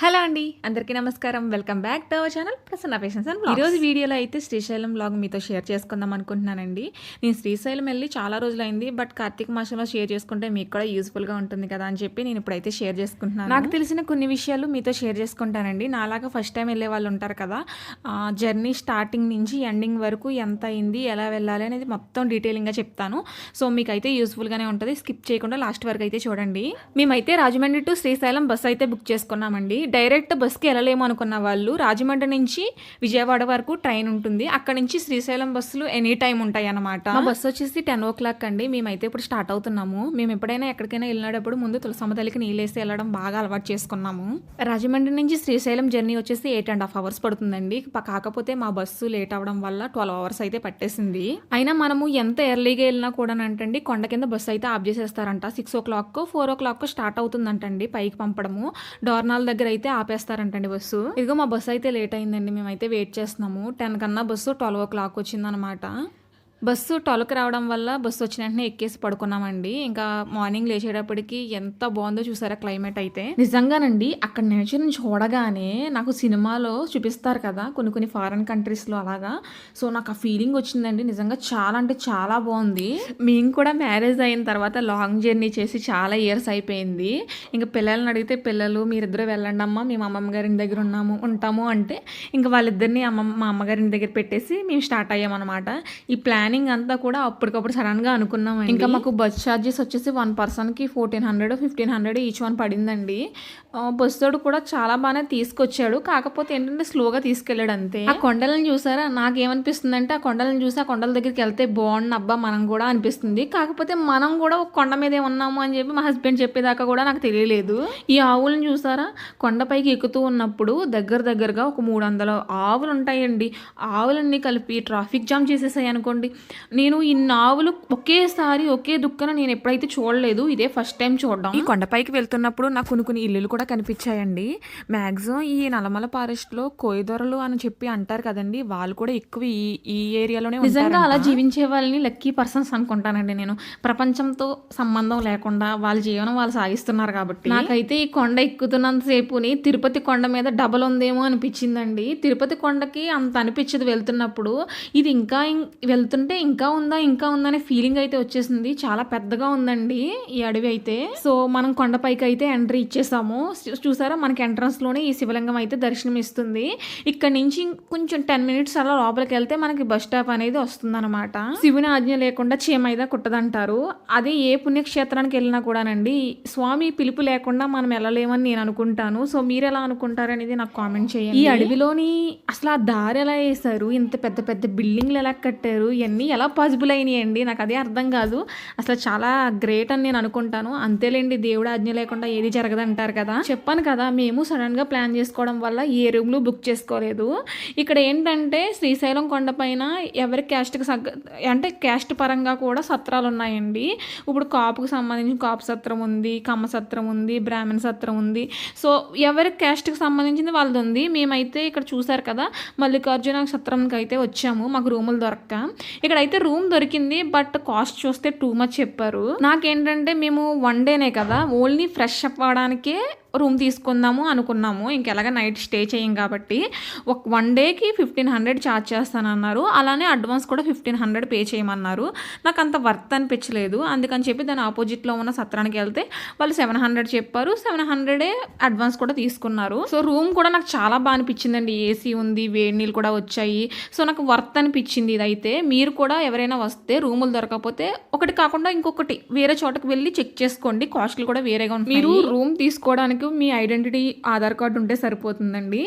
Hello అండి అందరికీ నమస్కారం. Welcome back to our channel Prasanna passions and ఈరోజు వీడియోలో అయితే శ్రీశైలం బ్లాగ్ మీతో షేర్ చేసుకుందాం అనుకుంటున్నానండి. నేను శ్రీశైలం వెళ్ళి చాలా రోజులైంది బట్ కార్తీక మాసంలో షేర్ చేసుకుంటే మీకు కూడా యూస్ఫుల్గా ఉంటుంది కదా అని చెప్పి నేను ఇప్పుడైతే షేర్ చేసుకుంటున్నాను. నాకు తెలిసిన కొన్ని విషయాలు మీతో షేర్ చేసుకుంటానండి. నాలాగా ఫస్ట్ టైం వెళ్ళే వాళ్ళు ఉంటారు కదా జర్నీ స్టార్టింగ్ నుంచి ఎండింగ్ వరకు ఎంత అయింది ఎలా వెళ్ళాలి అనేది మొత్తం డీటెయిలింగ్గా చెప్తాను. సో మీకైతే యూస్ఫుల్గానే ఉంటుంది. స్కిప్ చేయకుండా లాస్ట్ వరకు అయితే చూడండి. మేమైతే రాజమండ్రి టు శ్రీశైలం బస్ అయితే బుక్ చేసుకున్నామండి. డైరెక్ట్ బస్కి వెళ్ళలేము అనుకున్న వాళ్ళు రాజమండ్రి నుంచి విజయవాడ వరకు ట్రైన్ ఉంటుంది. అక్కడ నుంచి శ్రీశైలం బస్సులు ఎనీ టైం ఉంటాయి అనమాట మా బస్సు వచ్చేసి టెన్ ఓ క్లాక్ అండి. మేమైతే ఇప్పుడు స్టార్ట్ అవుతున్నాము. మేము ఎప్పుడైనా ఎక్కడికైనా వెళ్ళినప్పుడు ముందు తులసమ్మ తల్లికి నీళ్ళేసి వెళ్ళడం బాగా అలవాటు చేసుకున్నాము. రాజమండ్రి నుంచి శ్రీశైలం జర్నీ వచ్చేసి ఎయిట్ అండ్ హాఫ్ అవర్స్ పడుతుందండి. కాకపోతే మా బస్సు లేట్ అవ్వడం వల్ల ట్వెల్వ్ అవర్స్ అయితే పట్టేసింది. అయినా మనము ఎంత ఎర్లీగా వెళ్ళినా కూడా అంటండి కొండ కింద బస్సు అయితే off చేసేస్తారంట. Six o'clock four o'clock start అవుతుందంటండి పైకి పంపడము. డోర్నాల్ దగ్గర అయితే ఆపేస్తారంటండి బస్సు. ఇదిగో మా బస్సు అయితే లేట్ అయిందండి మేమైతే వెయిట్ చేస్తున్నాము. టెన్ కన్నా బస్సు ట్వెల్వ్ ఓ క్లాక్ వచ్చిందనమాట. బస్సు టొలకు రావడం వల్ల బస్సు వచ్చిన వెంటనే ఎక్కేసి పడుకున్నామండి. ఇంకా మార్నింగ్ లేచేటప్పటికి ఎంత బాగుందో చూసారా క్లైమేట్ అయితే. నిజంగానండి అక్కడ నేచర్ని చూడగానే నాకు సినిమాలో చూపిస్తారు కదా కొన్ని కొన్ని ఫారెన్ కంట్రీస్లో అలాగా. సో నాకు ఆ ఫీలింగ్ వచ్చిందండి. నిజంగా చాలా అంటే చాలా బాగుంది. మేము కూడా మ్యారేజ్ అయిన తర్వాత లాంగ్ జర్నీ చేసి చాలా ఇయర్స్ అయిపోయింది. ఇంకా పిల్లల్ని అడిగితే పిల్లలు మీరిద్దరూ వెళ్ళండి అమ్మా మేము అమ్మమ్మ గారి దగ్గర ఉన్నాము ఉంటాము అంటే ఇంకా వాళ్ళిద్దరిని అమ్మమ్మ మా అమ్మగారి దగ్గర పెట్టేసి మేము స్టార్ట్ అయ్యామన్నమాట. ఈ ప్లాన్ ప్లానింగ్ అంతా కూడా అప్పటికప్పుడు సడన్గా అనుకున్నాం ఇంకా మాకు బస్ ఛార్జెస్ వచ్చేసి వన్ పర్సన్కి fourteen hundred fifteen hundred each one పడిందండి. ఆ, బస్ తోడు కూడా చాలా బాగానే తీసుకొచ్చాడు. కాకపోతే ఏంటంటే స్లోగా తీసుకెళ్ళాడు అంతే. ఆ కొండలను చూసారా? నాకేమనిపిస్తుంది అంటే ఆ కొండలను చూసి ఆ కొండల దగ్గరికి వెళ్తే బాగుండు అబ్బా మనం కూడా అనిపిస్తుంది. కాకపోతే మనం కూడా ఒక కొండ మీదే ఉన్నాము అని చెప్పి మా హస్బెండ్ చెప్పేదాకా కూడా నాకు తెలియలేదు. ఈ ఆవులను చూసారా? కొండపైకి ఎక్కుతూ ఉన్నప్పుడు దగ్గర దగ్గరగా ఒక మూడు వందల ఆవులు ఉంటాయండి. ఆవులన్నీ కలిపి ట్రాఫిక్ జామ్ చేసేసాయి అనుకోండి. నేను ఇన్ని ఆవులు ఒకేసారి ఒకే దుక్కన నేను ఎప్పుడైతే చూడలేదు ఇదే ఫస్ట్ టైం చూడడం. ఈ కొండపైకి వెళ్తున్నప్పుడు నాకు కొన్ని కొన్ని ఇల్లులు కూడా కనిపించాయండి. మ్యాక్సిమం ఈ నల్లమల ఫారెస్ట్లో కోయిదొరలు అని చెప్పి అంటారు కదండి వాళ్ళు కూడా ఎక్కువ ఈ ఈ ఏరియాలోనే నిజంగా అలా జీవించే వాళ్ళని లక్కీ పర్సన్స్ అనుకుంటానండి నేను. ప్రపంచంతో సంబంధం లేకుండా వాళ్ళ జీవనం వాళ్ళు సాగిస్తున్నారు కాబట్టి. నాకైతే ఈ కొండ ఎక్కుతున్నంతసేపుని తిరుపతి కొండ మీద డబల్ ఉందేమో అనిపించిందండి. తిరుపతి కొండకి అంత అనిపించదు వెళ్తున్నప్పుడు. ఇది ఇంకా ఇం- చూస్తుంటే ఇంకా ఉందా ఇంకా ఉందా అనే ఫీలింగ్ అయితే వచ్చేసింది. చాలా పెద్దగా ఉందండి ఈ అడవి అయితే. సో మనం కొండపైకి అయితే ఎంట్రీ ఇచ్చేసాము. చూ- చూసారా? మనకి ఎంట్రన్స్లోనే ఈ శివలింగం అయితే దర్శనం ఇస్తుంది ఇక్కడ నుంచి కొంచెం టెన్ మినిట్స్ అలా లోపలికి వెళ్తే మనకి బస్ స్టాప్ అనేది వస్తుందన్నమాట. శివుని ఆజ్ఞ లేకుండా చీమైదా కుట్టదంటారు. అదే ఏ పుణ్యక్షేత్రానికి వెళ్ళినా కూడానండి స్వామి పిలుపు లేకుండా మనం వెళ్ళలేమని నేను అనుకుంటాను. సో మీరు ఎలా అనుకుంటారనేది నాకు కామెంట్ చేయండి. ఈ అడవిలోని అసలు ఆ దారి ఎలా వేశారు? ఇంత పెద్ద పెద్ద బిల్డింగ్లు ఎలా కట్టారు? ఇవన్నీ ఎలా పాసిబుల్ అయినాయండి నాకు అదే అర్థం కాదు. అసలు చాలా గ్రేట్ అని నేను అనుకుంటాను. అంతేలేండి దేవుడు ఆజ్ఞ లేకుండా ఏది జరగదంటారు కదా? చెప్పాను కదా మేము సడన్గా ప్లాన్ చేసుకోవడం వల్ల ఏ రూమ్లు బుక్ చేసుకోలేదు. ఇక్కడ ఏంటంటే శ్రీశైలం కొండపైన ఎవరి క్యాస్ట్కి సగ్గ అంటే క్యాస్ట్ పరంగా కూడా సత్రాలు ఉన్నాయండి. ఇప్పుడు కాపుకు సంబంధించిన కాపు సత్రం ఉంది కమ్మ సత్రం ఉంది బ్రాహ్మణ సత్రం ఉంది. సో ఎవరి క్యాస్ట్కి సంబంధించింది వాళ్ళది ఉంది. మేమైతే ఇక్కడ చూసారు కదా మల్లికార్జున సత్రంకి అయితే వచ్చాము. మాకు రూములు దొరక్క. ఇక్కడైతే రూమ్ దొరికింది బట్ కాస్ట్ చూస్తే టూ మచ్ చెప్పారు. నాకేంటంటే మేము వన్ డేనే కదా ఓన్లీ ఫ్రెష్ అప్ అవ్వడానికే రూమ్ తీసుకుందాము అనుకున్నాము. ఇంకెలాగ నైట్ స్టే చేయం కాబట్టి ఒక వన్ డేకి ఫిఫ్టీన్ హండ్రెడ్ ఛార్జ్ చేస్తానన్నారు. అలానే అడ్వాన్స్ కూడా ఫిఫ్టీన్ హండ్రెడ్ పే చేయమన్నారు. నాకు అంత వర్త్ అనిపించలేదు. అందుకని చెప్పి దాని ఆపోజిట్లో ఉన్న సత్రానికి వెళ్తే వాళ్ళు సెవెన్ హండ్రెడ్ చెప్పారు. సెవెన్ హండ్రెడే అడ్వాన్స్ కూడా తీసుకున్నారు. సో రూమ్ కూడా నాకు చాలా బాగా అనిపించిందండి. ఏసీ ఉంది వేడి నీళ్ళు కూడా వచ్చాయి. సో నాకు వర్త్ అనిపించింది ఇదైతే. మీరు కూడా ఎవరైనా వస్తే రూములు దొరకకపోతే ఒకటి కాకుండా ఇంకొకటి వేరే చోటకి వెళ్ళి చెక్ చేసుకోండి. కాస్ట్లు కూడా వేరేగా ఉంటాయి. మీరు రూమ్ తీసుకోవడానికి మీ ఐడెంటిటీ ఆధార్ కార్డు ఉంటే సరిపోతుందండి.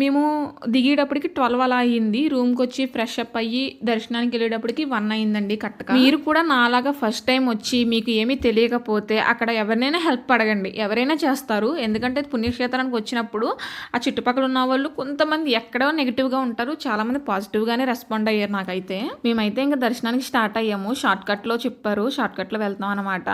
మేము దిగేటప్పటికి ట్వెల్వ్ అలా అయ్యింది. రూమ్కి వచ్చి ఫ్రెష్ అప్ అయ్యి దర్శనానికి వెళ్ళేటప్పటికి వన్ అయిందండి కరెక్ట్గా. మీరు కూడా నాలాగా ఫస్ట్ టైం వచ్చి మీకు ఏమీ తెలియకపోతే అక్కడ ఎవరినైనా హెల్ప్ అడగండి. ఎవరైనా చేస్తారు. ఎందుకంటే పుణ్యక్షేత్రానికి వచ్చినప్పుడు ఆ చుట్టుపక్కల ఉన్న వాళ్ళు కొంతమంది ఎక్కడో నెగిటివ్గా ఉంటారు. చాలామంది పాజిటివ్గానే రెస్పాండ్ అయ్యారు నాకైతే. మేమైతే ఇంకా దర్శనానికి స్టార్ట్ అయ్యాము. షార్ట్ కట్లో చెప్పారు. షార్ట్ కట్లో వెళ్తాం అనమాట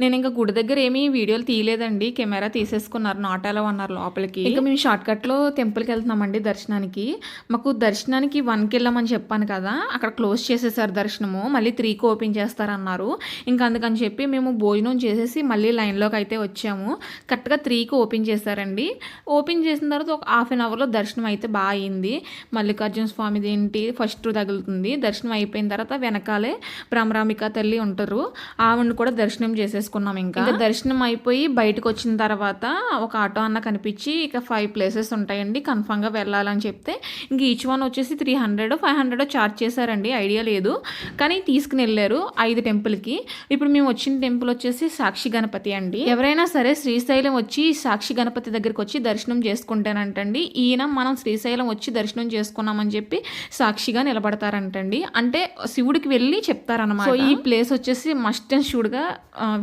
నేను ఇంకా గుడి దగ్గర ఏమీ వీడియోలు తీయలేదండి. కెమెరా తీసేసుకున్నారు. నాట్ ఎలా ఉన్నారు లోపలికి. ఇంకా మేము షార్ట్ కట్లో టెంపుల్కి వెళ్తున్నామండి దర్శనానికి. మాకు దర్శనానికి వన్కి వెళ్ళామని చెప్పాను కదా అక్కడ క్లోజ్ చేసేసారు దర్శనము మళ్ళీ త్రీకి ఓపెన్ చేస్తారన్నారు. ఇంకా అందుకని చెప్పి మేము భోజనం చేసేసి మళ్ళీ లైన్లోకి అయితే వచ్చాము. కరెక్ట్గా త్రీకి ఓపెన్ చేశారండి. ఓపెన్ చేసిన తర్వాత ఒక హాఫ్ అన్ అవర్లో దర్శనం అయితే బాగా అయింది. మల్లికార్జున స్వామిది ఏంటి ఫస్ట్ తగులుతుంది. దర్శనం అయిపోయిన తర్వాత వెనకాలే భ్రమరామిక తల్లి ఉంటారు. ఆవిడని కూడా దర్శనం చేసేసుకున్నాం ఇంకా. ఇంకా? దర్శనం అయిపోయి బయటకు వచ్చిన తర్వాత ఒక ఆటో అన్న కనిపించి ఇక ఫైవ్ ప్లేసెస్ ఉంటాయండి. కన్ఫామ్గా వెళ్ళాలని చెప్తే ఇంక ఈచ్ వన్ వచ్చేసి three hundred five hundred charge చేశారండి. ఐడియా లేదు. కానీ తీసుకుని వెళ్ళారు ఐదు టెంపుల్కి. ఇప్పుడు మేము వచ్చిన టెంపుల్ వచ్చేసి సాక్షి గణపతి అండి. ఎవరైనా సరే శ్రీశైలం వచ్చి సాక్షి గణపతి దగ్గరికి వచ్చి దర్శనం చేసుకుంటేనంటండి. ఈయన మనం శ్రీశైలం వచ్చి దర్శనం చేసుకున్నామని చెప్పి సాక్షిగా నిలబడతారంటండి. అంటే శివుడికి వెళ్ళి చెప్తారనమాట సో ఈ ప్లేస్ వచ్చేసి మస్ట్ అండ్ షూడ్గా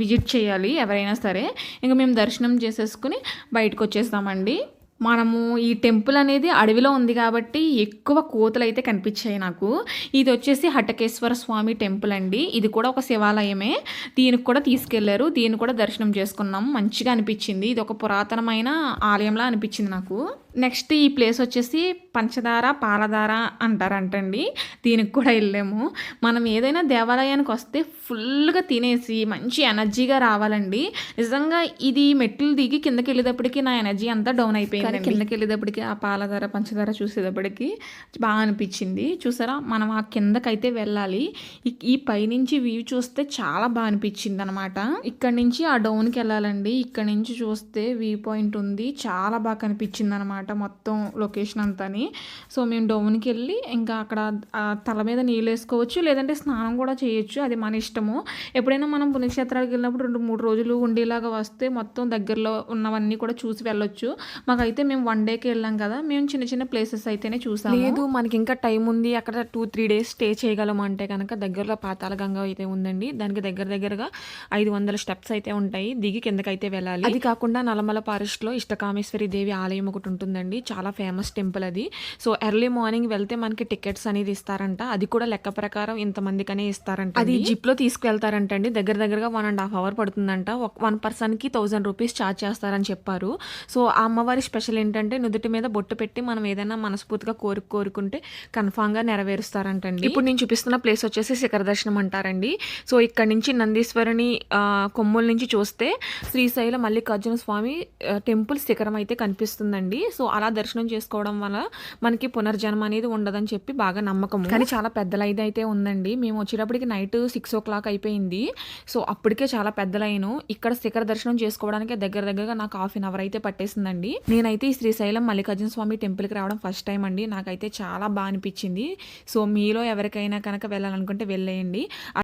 విజిట్ చేయాలి ఎవరైనా సరే. ఇంకా మేము దర్శనం చేసేసుకుని బయటకు వచ్చేస్తామండి. మనము ఈ టెంపుల్ అనేది అడవిలో ఉంది కాబట్టి ఎక్కువ కోతలు అయితే కనిపించాయి నాకు. ఇది వచ్చేసి హటకేశ్వర స్వామి టెంపుల్ అండి. ఇది కూడా ఒక శివాలయమే. దీనికి కూడా తీసుకెళ్ళారు. దీన్ని కూడా దర్శనం చేసుకున్నాం. మంచిగా అనిపించింది. ఇది ఒక పురాతనమైన ఆలయంలా అనిపించింది నాకు. నెక్స్ట్ ఈ ప్లేస్ వచ్చేసి పంచదార పాలధార అంటారంటండి. దీనికి కూడా వెళ్ళాము. మనం ఏదైనా దేవాలయానికి వస్తే ఫుల్గా తినేసి మంచి ఎనర్జీగా రావాలండి. నిజంగా ఇది మెట్లు దిగి కిందకి వెళ్ళేటప్పటికి నా ఎనర్జీ అంతా డౌన్ అయిపోయింది కిందకి వెళ్ళేటప్పటికి ఆ పాలధార పంచదార చూసేటప్పటికి బాగా అనిపించింది. చూసారా? మనం ఆ కిందకైతే వెళ్ళాలి. ఈ- పైనుంచి వ్యూ చూస్తే చాలా బాగా అనిపించింది అనమాట ఇక్కడ నుంచి ఆ డౌన్కి వెళ్ళాలండి. ఇక్కడ నుంచి చూస్తే వ్యూ పాయింట్ ఉంది. చాలా బాగా కనిపించింది అనమాట మొత్తం లొకేషన్ అంతాని. సో మేము డౌన్కి వెళ్ళి ఇంకా అక్కడ తల మీద నీళ్ళు వేసుకోవచ్చు లేదంటే స్నానం కూడా చేయొచ్చు అది మన ఇష్టము. ఎప్పుడైనా మనం పుణ్యక్షేత్రాలకు వెళ్ళినప్పుడు రెండు మూడు రోజులు ఉండేలాగా వస్తే మొత్తం దగ్గరలో ఉన్నవన్నీ కూడా చూసి వెళ్ళొచ్చు. మాకైతే మేము వన్ డేకి వెళ్ళాం కదా మేము చిన్న చిన్న ప్లేసెస్ అయితేనే చూసాము. లేదు మనకి ఇంకా టైం ఉంది అక్కడ టూ త్రీ డేస్ స్టే చేయగలం అంటే కనుక దగ్గరలో పాతాల గంగ అయితే ఉందండి. దానికి దగ్గర దగ్గరగా ఐదు వందల స్టెప్స్ అయితే ఉంటాయి దిగి కిందకైతే వెళ్ళాలి. అది కాకుండా నల్లమల ఫారెస్ట్లో ఇష్టకామేశ్వరి దేవి ఆలయం ఒకటి ఉంటుందండి చాలా ఫేమస్ టెంపుల్ అది. సో ఎర్లీ మార్నింగ్ వెళ్తే మనకి టికెట్స్ అనేది ఇస్తారంట. అది కూడా లెక్క ప్రకారం ఇంతమందికనే ఇస్తారంట అది జిప్లో తీసుకెళ్తారంట అండి. దగ్గర దగ్గరగా వన్ అండ్ హాఫ్ అవర్ పడుతుందంట. వన్ పర్సన్కి థౌసండ్ రూపీస్ ఛార్జ్ చేస్తారని చెప్పారు. సో ఆ అమ్మవారి స్పెషల్ ఏంటంటే నుదుటి మీద బొట్టు పెట్టి మనం ఏదైనా మనస్ఫూర్తిగా కోరిక కోరుకుంటే కన్ఫామ్గా నెరవేరుస్తారంటండి ఇప్పుడు నేను చూపిస్తున్న ప్లేస్ వచ్చేసి శిఖర దర్శనం అంటారండి. సో ఇక్కడ నుంచి నందీశ్వరుని కొమ్ముల నుంచి చూస్తే శ్రీశైల మల్లికార్జున స్వామి టెంపుల్ శిఖరం అయితే కనిపిస్తుందండి. సో అలా దర్శనం చేసుకోవడం వల్ల మనకి పునర్జన్మ అనేది ఉండదని చెప్పి బాగా నమ్మకం కానీ చాలా పెద్ద లైన్ అయితే ఉందండి. మేము వచ్చేటప్పటికి నైట్ సిక్స్ ఓ క్లాక్ అయిపోయింది. సో అప్పటికే చాలా పెద్ద లైన్ ఇక్కడ శిఖర దర్శనం చేసుకోవడానికి దగ్గర దగ్గరగా నాకు హాఫ్ అన్ అవర్ అయితే పట్టేసిందండి. నేనైతే ఈ శ్రీశైలం మల్లికార్జున స్వామి టెంపుల్కి రావడం ఫస్ట్ టైం అండి. నాకైతే చాలా బాగా అనిపించింది. సో మీలో ఎవరికైనా కనుక వెళ్ళాలనుకుంటే వెళ్ళేయండి.